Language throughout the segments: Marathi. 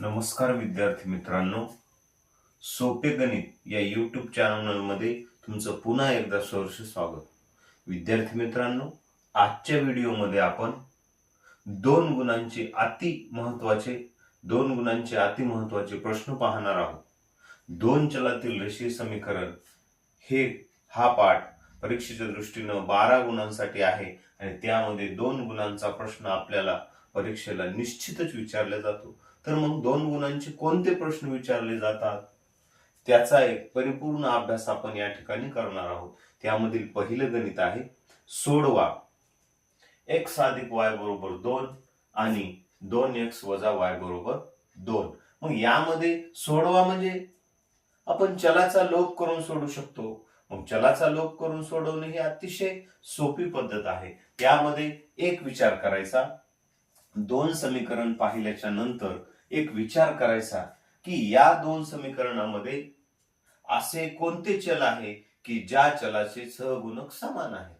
नमस्कार विद्यार्थी मित्रांनो. सोपे गणित या यूट्यूब चॅनलमध्ये तुमचं पुन्हा एकदा सहर्ष स्वागत. विद्यार्थी मित्रांनो आजच्या व्हिडिओमध्ये आपण दोन गुणांचे अति महत्त्वाचे दोन गुणांचे अति महत्त्वाचे प्रश्न पाहणार आहोत. दोन चलातील रेषीय समीकरण हे हा पाठ परीक्षेच्या दृष्टीनं बारा गुणांसाठी आहे आणि त्यामध्ये दोन गुणांचा प्रश्न आपल्याला परीक्षेला निश्चितच विचारला जातो. तर मग दोन गुणांचे कोणते प्रश्न विचारले जातात? त्याचा एक परिपूर्ण अभ्यास आपण या ठिकाणी करणार आहोत. त्यामधील पहिलं गणित आहे सोडवा. एक्स अधिक वाय बरोबर दोन आणि दोन एक्स वजा वाय बरोबर दोन. मग यामध्ये सोडवा म्हणजे? आपण चलाचा लोप करून सोडू शकतो. मग चलाचा लोप करून सोडवणे ही अतिशय सोपी पद्धत आहे. त्यामध्ये एक विचार करायचा. दोन समीकरण पाहिल्याच्या नंतर एक विचार करायचा की या दोन समीकरणामध्ये असे कोणते चल आहे की ज्या चलाचे सहगुणक समान आहे?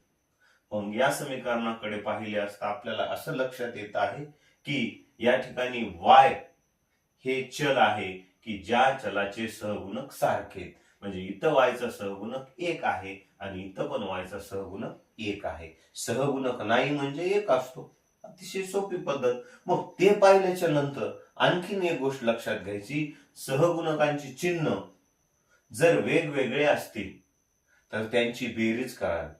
मग या समीकरणाकडे पाहिले असता आपल्याला असं लक्षात येत आहे की या ठिकाणी वाय हे चल आहे की ज्या चलाचे सहगुणक सारखे. म्हणजे इथं वायचा सहगुणक एक आहे आणि इथं पण वायचा सहगुणक एक आहे. सहगुणक नाही म्हणजे एक असतो. अतिशय सोपी पद्धत. मग ते पाहिल्याच्या नंतर आणखीन एक गोष्ट लक्षात घ्यायची. सहगुणकांची चिन्ह जर वेगवेगळे असतील तर त्यांची बेरीज करावी.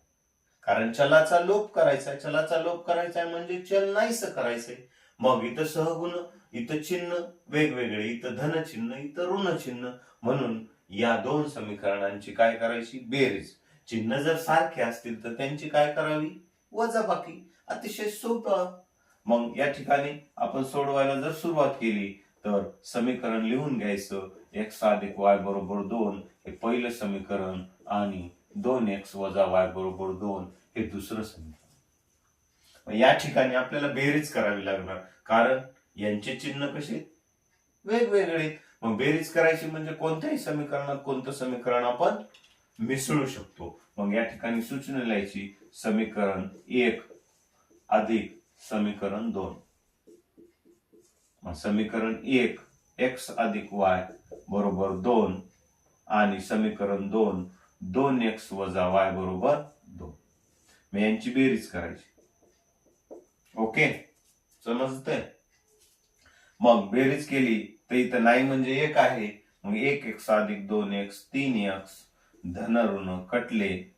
कारण चलाचा लोप करायचा चलाचा लोप करायचा म्हणजे चल नाहीस करायचंय. मग इथं सहगुण इथं चिन्ह वेगवेगळे इथं धन चिन्ह इथं ऋण चिन्ह म्हणून या दोन समीकरणांची काय करायची? बेरीज. चिन्ह जर सारखे असतील तर त्यांची काय करावी? वजाबाकी. अतिशय सोपं. मग या ठिकाणी आपण सोडवायला जर सुरुवात केली तर समीकरण लिहून घ्यायचं. एक्स अधिक वाय बरोबर दोन हे पहिलं समीकरण आणि दोन एक्स वजा वाय बरोबर दोन हे दुसरं समीकरण. मग या ठिकाणी आपल्याला बेरीज करावी लागणार. कारण यांचे चिन्ह कसे वेगवेगळे मग बेरीज करायची म्हणजे कोणत्याही समीकरणात कोणतं समीकरण आपण मिसळू शकतो. मग या ठिकाणी सूचना लिहायची. समीकरण एक अधिक समीकरण दोन. समीकरण एक एक्स अधिक वाय बरोबर दोन आणि समीकरण दोन दोन एक्स वजा वाय बरोबर दोन. मी यांची बेरीज करायची. ओके? समजतंय? मग बेरीज केली तर इथं नाही म्हणजे एक आहे. मग एक एक्स अधिक दोन एक्स तीन एक्स धन ऋण कटले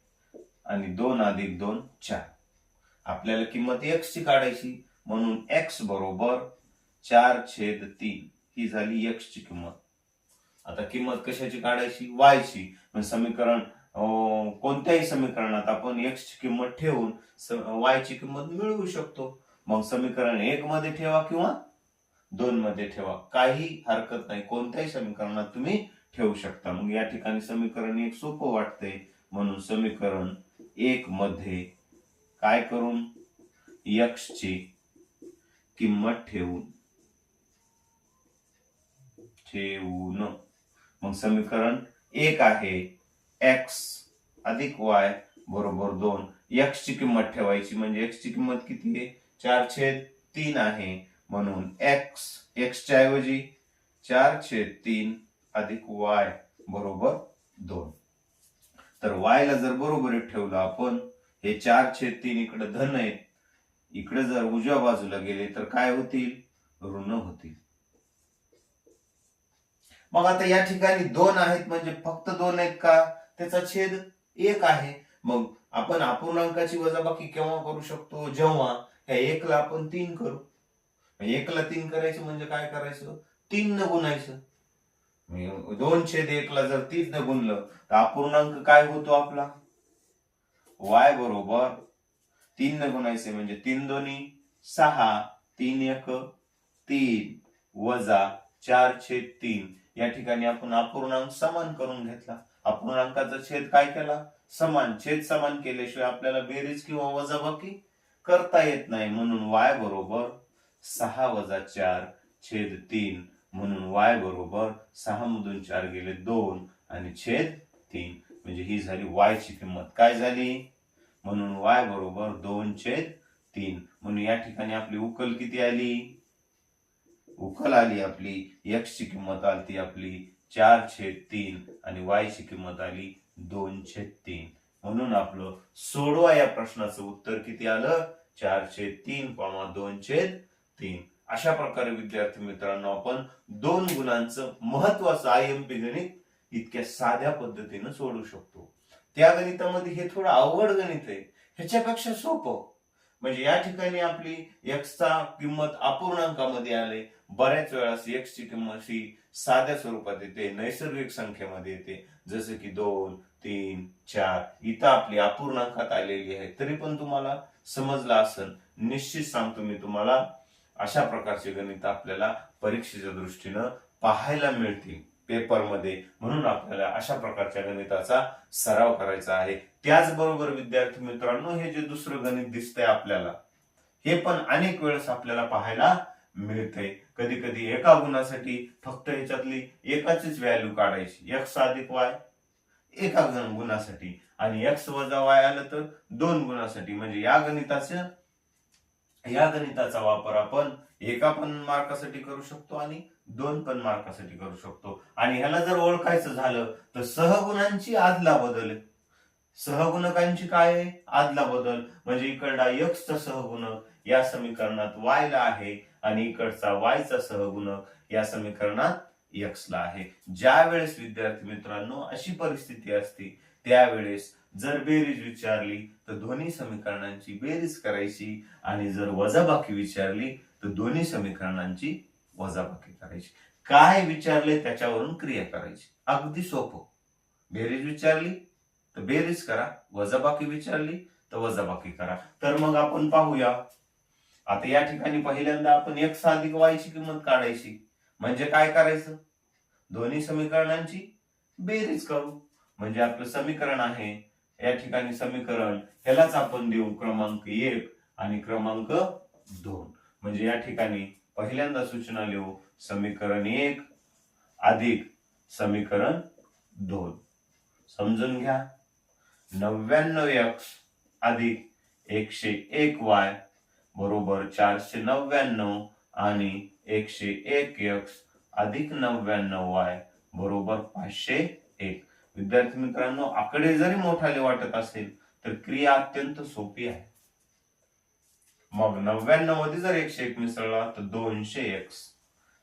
आणि दोन अधिक दोन चार. आपल्याला किंमत एक्स ची काढायची. म्हणून एक्स बरोबर चार छेद तीन. ही झाली एक्स ची किंमत. आता किंमत कशाची काढायची? वाय ची. म्हणजे समीकरण अं, कोणत्याही समीकरणात आपण एक्स ची किंमत ठेवून वाय ची किंमत मिळवू शकतो. मग समीकरण एक मध्ये ठेवा किंवा दोन मध्ये ठेवा. काही हरकत नाही. कोणत्याही समीकरणात तुम्ही ठेवू शकता. मग या ठिकाणी समीकरण एक सोपं वाटते म्हणून समीकरण एक मध्ये काय करून? यक्ष ची किंमत ठेवून. ठेवून. मग समीकरण एक आहे. एक्स अधिक वाय बरोबर दोन. एक्स ची किंमत ठेवायची म्हणजे एक्स ची किंमत किती आहे? चार छेद तीन आहे. म्हणून एक्स एक्सच्या ऐवजी चार छेद तीन अधिक वाय बरोबर दोन. तर वाय ला जर बरोबर ठेवलं आपण हे चार छेद तीन इकडे धन आहेत. इकडे जर उजव्या बाजूला गेले तर काय होतील? ऋण होतील. मग आता या ठिकाणी दोन आहेत म्हणजे फक्त दोन आहेत का? त्याचा छेद एक आहे. मग आपण अपूर्णांकाची वजाबाकी केव्हा करू शकतो? जेव्हा या एकला आपण तीन करू. एकला तीन करायचं म्हणजे काय करायचं? तीन न गुणायचं दोन छेद एकला जर तीन न गुणलं तर अपूर्णांक काय होतो आपला? वाय बरोबर तीन न गुणायचे म्हणजे तीन दोन्ही सहा तीन एक तीन वजा चार छेद तीन. या ठिकाणी आपण अपूर्णांक समान करून घेतला. अपूर्णांकाचा छेद काय केला? समान छेद समान केल्याशिवाय आपल्याला बेरीज किंवा वजाबाकी करता येत नाही. म्हणून वाय बरोबर सहा वजा चार छेद तीन. म्हणून वाय बरोबर सहा मधून चार गेले दोन आणि छेद तीन. म्हणजे ही झाली वायची किंमत. काय झाली? म्हणून वाय बरोबर दोन छेद तीन. म्हणून या ठिकाणी आपली उकल किती आली? उकल आली आपली. एक्स ची किंमत आली आपली चार छेद तीन आणि वाय ची किंमत आली दोन छेद तीन. म्हणून आपलं सोडवा या प्रश्नाचं उत्तर किती आलं? चार छेद तीन पामा दोन छेद तीन. अशा प्रकारे विद्यार्थी मित्रांनो आपण दोन गुणांचं महत्वाचं आय एम पी गणित इतक्या साध्या पद्धतीनं सोडू शकतो. त्या गणितामध्ये हे थोडं अवघड गणित आहे. ह्याच्यापेक्षा सोपं. म्हणजे या ठिकाणी आपली एक्सचा किंमत अपूर्णांकामध्ये आले. बऱ्याच वेळास एक्सची किंमत ही साध्या स्वरूपात येते. नैसर्गिक संख्येमध्ये येते. जसं की दोन तीन चार. इथं आपली अपूर्णांकात आलेली आहे. तरी पण तुम्हाला समजलं असेल. निश्चित सांगतो मी तुम्हाला अशा प्रकारचे गणित आपल्याला परीक्षेच्या दृष्टीनं पाहायला मिळतील. पेपरमध्ये. म्हणून आपल्याला अशा प्रकारच्या गणिताचा सराव करायचा आहे. त्याचबरोबर विद्यार्थी मित्रांनो हे जे दुसरं गणित दिसतंय आपल्याला हे पण अनेक वेळेस आपल्याला पाहायला मिळते कधी कधी एका गुणासाठी फक्त याच्यातली एकाचीच व्हॅल्यू काढायची. एक्स अधिक वाय एका गुणासाठी. आणि एक्स वजा वाय आलं तर दोन गुणासाठी. म्हणजे या गणिताचं या गणिताचा वापर आपण एका पण मार्कासाठी करू शकतो आणि दोन पण मार्कासाठी करू शकतो. आणि ह्याला जर ओळखायचं झालं तर सहगुणांची आदला बदल सहगुणकांची काय आदला बदल. म्हणजे इकडला यक्सचा सहगुण सहगुणक या समीकरणात वायला आहे आणि इकडचा वायचा सहगुण सहगुणक या समीकरणात यक्सला आहे. ज्या वेळेस विद्यार्थी मित्रांनो अशी परिस्थिती असते त्यावेळेस जर बेरीज विचारली तर दोन्ही समीकरणांची बेरीज करायची. आणि जर वजाबाकी विचारली तर दोन्ही समीकरणांची वजाबाकी करायची. काय विचारले त्याच्यावरून क्रिया करायची. अगदी सोपं. बेरीज विचारली तर बेरीज करा. वजाबाकी विचारली तर वजाबाकी करा. तर मग आपण पाहूया. आता या ठिकाणी पहिल्यांदा आपण एक अधिक वायची किंमत काढायची. म्हणजे काय करायचं? दोन्ही समीकरणांची बेरीज करू. म्हणजे आपलं समीकरण आहे या ठिकाणी समीकरण ह्यालाच आपण देऊ क्रमांक एक आणि क्रमांक दोन. म्हणजे या ठिकाणी पहिल्यांदा सूचना लिहू. समीकरण एक अधिक समीकरण दोन. समजून घ्या. नव्याण्णव एक्स अधिक एकशे एक वाय बरोबर चारशे नव्याण्णव आणि एकशे एक एक्स अधिक नव्याण्णव वाय बरोबर पाचशे एक. विद्यार्थी मित्रांनो आकडे जरी मोठाले वाटत असेल तर क्रिया अत्यंत सोपी आहे. मग नव्याण्णवमध्ये जर एकशे एक मिसळला तर दोनशे एक्स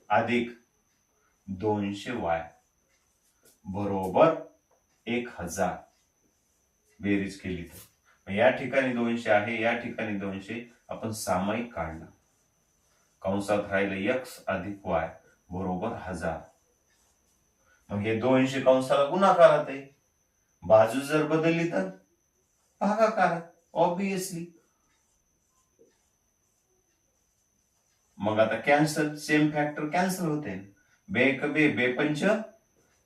अधिक दोनशे वाय बरोबर एक हजार बेरीज केली तर. मग या ठिकाणी दोनशे आहे या ठिकाणी दोनशे आपण सामायिक काढला कंसात राहिलं एक्स अधिक वाय बरोबर हजार. मग हे दोनशे कंसाला गुणाकारात आहे. बाजू जर बदलली तर भागाकारात ऑब्विसली मग आता कॅन्सल सेम फॅक्टर कॅन्सल होते. बे एक बे बे पंच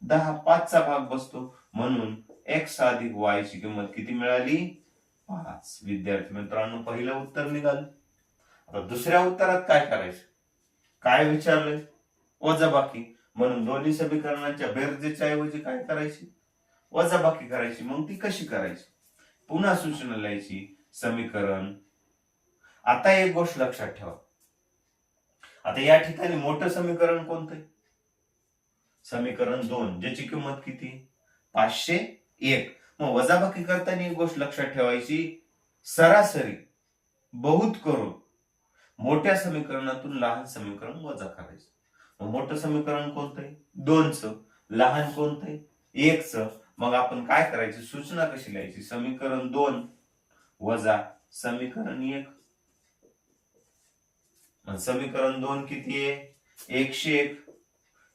दहा पाचचा भाग बसतो. म्हणून एक्स अधिक वाय ची किंमत किती मिळाली? पाच. विद्यार्थी मित्रांनो पहिलं उत्तर निघालं. आता दुसऱ्या उत्तरात काय करायचं? काय विचारलंय? वजाबाकी. म्हणून दोन्ही समीकरणांच्या बेरजेच्या ऐवजी काय करायची? वजाबाकी करायची. मग ती कशी करायची? पुन्हा सूचना लिहायची. समीकरण. आता एक गोष्ट लक्षात ठेवा. आता या ठिकाणी मोठं समीकरण कोणतं समीकरण दोन ज्याची किंमत किती? पाचशे एक. मग वजाबाकी करताना एक गोष्ट लक्षात ठेवायची. सरासरी बहुत करून मोठ्या समीकरणातून लहान समीकरण वजा करायचं. मग मोठं समीकरण कोणतंय दोनचं. लहान कोणतंय एकचं. मग आपण काय करायचं? सूचना कशी लिहायची? समीकरण दोन वजा समीकरण एक. समीकरण दोन किती आहे? एकशे एक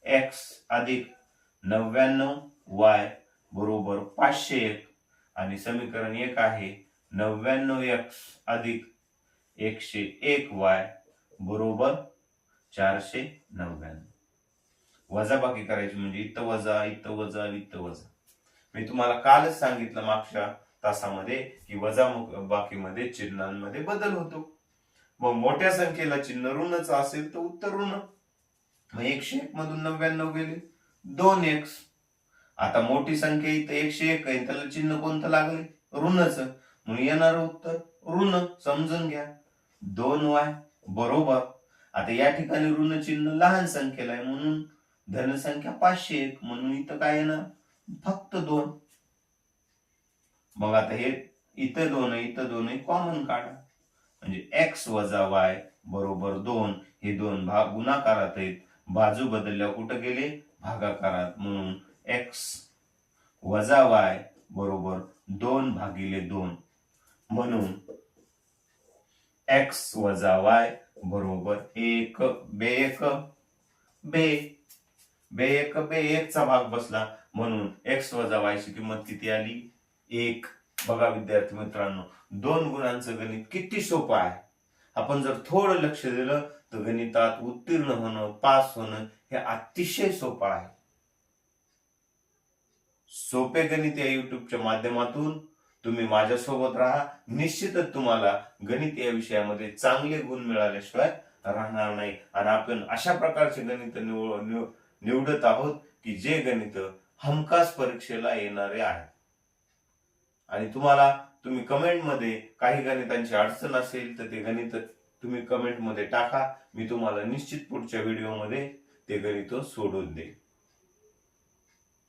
एक्स अधिक नव्याण्णव वाय बरोबर पाचशे एक. आणि समीकरण एक आहे नव्याण्णव एक्स अधिक एकशे एक वाय बरोबर चारशे नव्याण्णव. वजाबाकी करायची म्हणजे इथं वजा इथं वजा इथं वजा. मी तुम्हाला कालच सांगितलं मागच्या तासामध्ये की वजा बाकीमध्ये चिन्हांमध्ये बदल होतो. मग मोठ्या संख्येला चिन्ह ऋणच असेल तर उत्तर ऋण. मग एकशे एक मधून नव्याण्णव गेले. दोन एक्स आता मोठी संख्या इथं एकशे एक आहे त्याला चिन्ह कोणतं लागले? ऋणच. म्हणून येणार उत्तर ऋण. समजून घ्या. दोन वाय बरोबर. आता या ठिकाणी ऋण चिन्ह लहान संख्येला आहे म्हणून धनसंख्या पाचशे एक. म्हणून इथं काय येणार? फक्त दोन. मग आता हे इथं दोन आहे इथं दोन आहे कॉमन काढा. म्हणजे एक्स वजा वाय बरोबर दोन हे दोन भाग गुणाकारात आहेत. बाजू बदलल्या कुठं गेले? भागाकारात. म्हणून एक्स वजा वाय बरोबर दोन भागिले दोन. म्हणून एक्स वजा वाय बरोबर एक बे एक बे. बे एक बे एक चा भाग बसला. म्हणून एक्स वजा वायची किंमत किती आली? एक. बघा विद्यार्थी मित्रांनो दोन गुणांचं गणित किती सोपं आहे? आपण जर थोडं लक्ष दिलं तर गणितात उत्तीर्ण होणं पास होणं हे अतिशय सोपं आहे. सोपे गणित या युट्यूबच्या माध्यमातून तुम्ही माझ्यासोबत राहा. निश्चितच तुम्हाला गणित या विषयामध्ये चांगले गुण मिळाल्याशिवाय राहणार नाही. आणि आपण अशा प्रकारचे गणित निवड निवडत आहोत की जे गणित हमखास परीक्षेला येणारे आहेत. आणि तुम्हाला तुम्ही कमेंटमध्ये काही गणितांची अडचण असेल तर ते गणित तुम्ही कमेंटमध्ये टाका. मी तुम्हाला निश्चित पुढच्या व्हिडिओमध्ये ते गणित सोडून देईल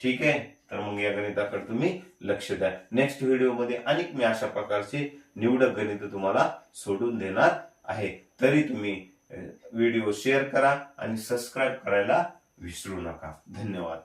ठीक आहे? तर मग या गणिताकडे तुम्ही लक्ष द्या. नेक्स्ट व्हिडिओमध्ये अनेक मी अशा प्रकारचे निवडक गणित तुम्हाला सोडून देणार आहे. तरी तुम्ही व्हिडिओ शेअर करा आणि सबस्क्राईब करायला विसरू नका. धन्यवाद.